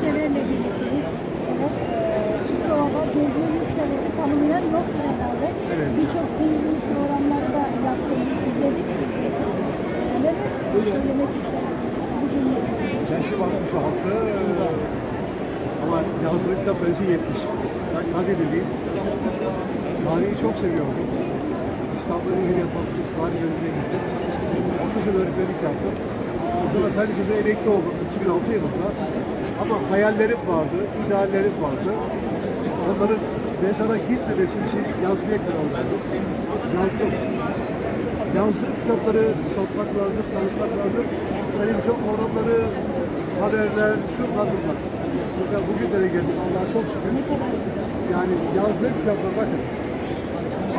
severle birlikteyiz. Evet, e, Çukurova'da gezmeyi severi tanımayan yok herhalde. Evet. Birçok TV programları da yaptığımız izledik sizi. Neler söylemek istersiniz? Bugün Yaşı bakmış halkı ama yazdığı kitap sayısı 70. Ben Kadirliyim. Tarihi çok seviyorum. İstanbul Ehliyet Fakültesi Tarih Bölümüne gittim. 30 yıl öğretmenlik yaptım. Burada fen lisede emekli oldum 2006 yılında. Ama hayallerim vardı, ideallerim vardı. Onların mezara gitmemesi için yazmaya karar verdim. Yazdım. Yazdığım kitapları satmak lazım, tanıtmak lazım. Televizyon programları, haberler, şu kadınlar. Burada bugünlere geldim Allah'a çok şükür. Yani yazdığım kitaplar bakın.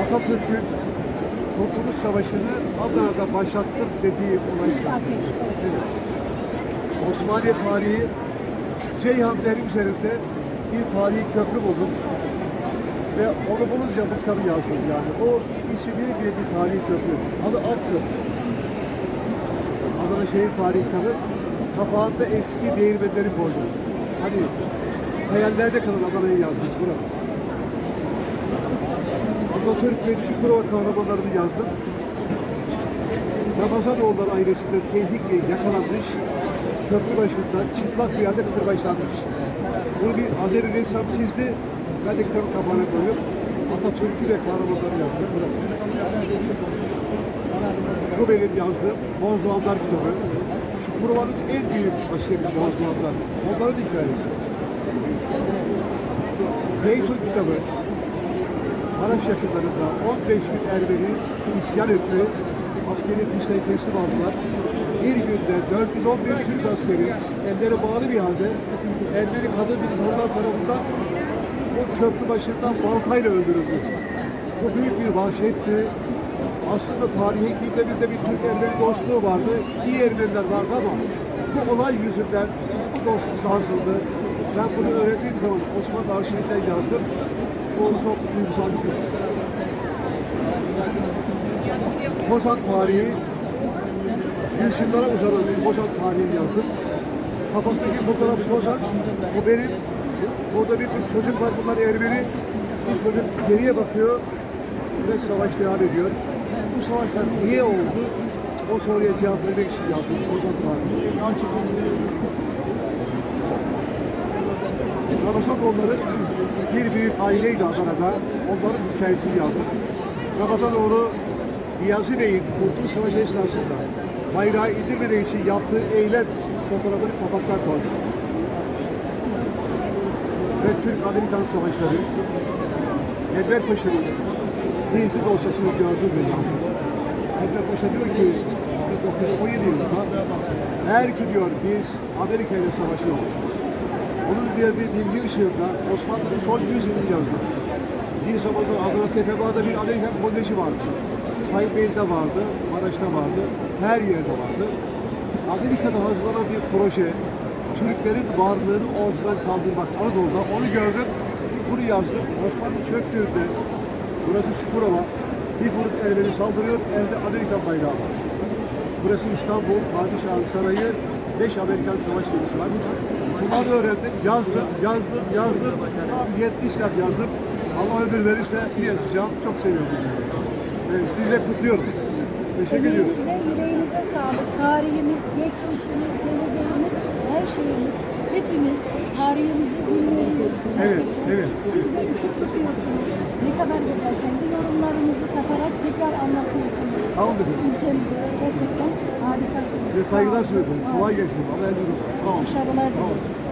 Atatürk'ün Kurtuluş Savaşı'nı Adana'da başlattım dediği olay. İlk ateş. evet. Evet. Osmanlı tarihi Ceyhan Nehri üzerinde bir tarihi köprü buldum. Ve onu bulunca bu kitabı yazdım yani. O ismi bir bir tarihi köprü. Adı Ak Köprü. Adana Şehir Tarihi kitabı. Kapağında eski değirmenleri koydum. Hani hayallerde kalan Adana'yı yazdım. Burada. Atatürk ve Çukurova kahramanlarını yazdım. Ramazanoğulları ailesinde Tevfik'le yakalanmış, köprü başında çıplak bir yerde kırbaçlanmış. Bunu bir Azeri ressam çizdi, ben de kitabın kapağına koyup Atatürk'ü ve kahramanları yaptım. Bu benim yazdığım Bozdoğanlar kitabı. Çukurova'nın en büyük başyeri Bozdoğanlar. Onların hikayesi. Zeytun kitabı. Maraş yakınlarında 15 bin Ermeni isyan etti. Askeri kışlayı teslim aldılar. Bir günde 410 bin Türk askeri elleri bağlı bir halde Ermeni kadın militanlar tarafından o köprü başından baltayla öldürüldü. Bu büyük bir vahşetti. Aslında tarihin gündeminde bir Türk Ermeni dostluğu vardı. İyi Ermeniler vardı ama bu olay yüzünden bu dostluk sarsıldı. Ben bunu öğrendiğim zaman Osmanlı arşivinden yazdım. Bu çok duygusal bir kitap. Kozan tarihi, yüzyıllara uzanan Kozan tarihini yazdım. Kafamdaki fotoğraf Kozan, bu benim. Burada bir çocuk var, bunlar Ermeni. Bir çocuk geriye bakıyor ve savaş devam ediyor. Bu savaşlar niye oldu? O soruya cevap vermek için yazdım Kozan tarihi. Ramazanoğulları bir büyük aileydi Adana'da. Onların hikayesini yazdım. Ramazanoğlu Niyazi Bey'in Kurtuluş Savaşı esnasında bayrağı indirmediği için yaptığı eylem fotoğrafını kapaklar koydu. Ve Türk-Amerikan savaşları Enver Paşa'nın gizli dosyasını gördüm ve yazdım. Enver Paşa diyor ki 1917 yılında eğer ki diyor biz Amerika ile savaşıyormuşuz. Onun diğer bir bilgi ışığında Osmanlı'nın son 100 yılını yazdım. Bir zamanlar Adana Tepebağ'da bir Amerikan koleji vardı. Sayın Bey'de vardı, Maraş'ta vardı, her yerde vardı. Amerika'da hazırlanan bir proje, Türklerin varlığını ortadan kaldırmak Anadolu'da. Onu gördüm, bunu yazdım. Osmanlı çöktüğünde, burası Çukurova, bir grup Ermeni saldırıyor, elde Amerikan bayrağı var. Burası İstanbul, Padişah'ın sarayı, 5 Amerikan savaş gemisi var. Bunları öğrendim, yazdım, yazdım, yazdım. Tam 70 saat yazdım. Allah ömür verirse yine yazacağım. Çok seviyorum. Ee, Sizle kutluyorum. Teşekkür ediyorum. Tarihimiz, geçmişimiz, geleceğimiz, her şeyimiz, hepimiz tarihimizi bilmeliyiz. Evet, evet. Siz de ışık tutuyorsunuz. Ne kadar güzel. Kendi yorumlarınızı katarak tekrar anlatıyorsunuz. Sağ olun efendim. Ülkemize gerçekten harikasınız. Size saygılar sunuyorum. Kolay gelsin. Allah emanet olun. Sağ olun. Başarılar dileriz.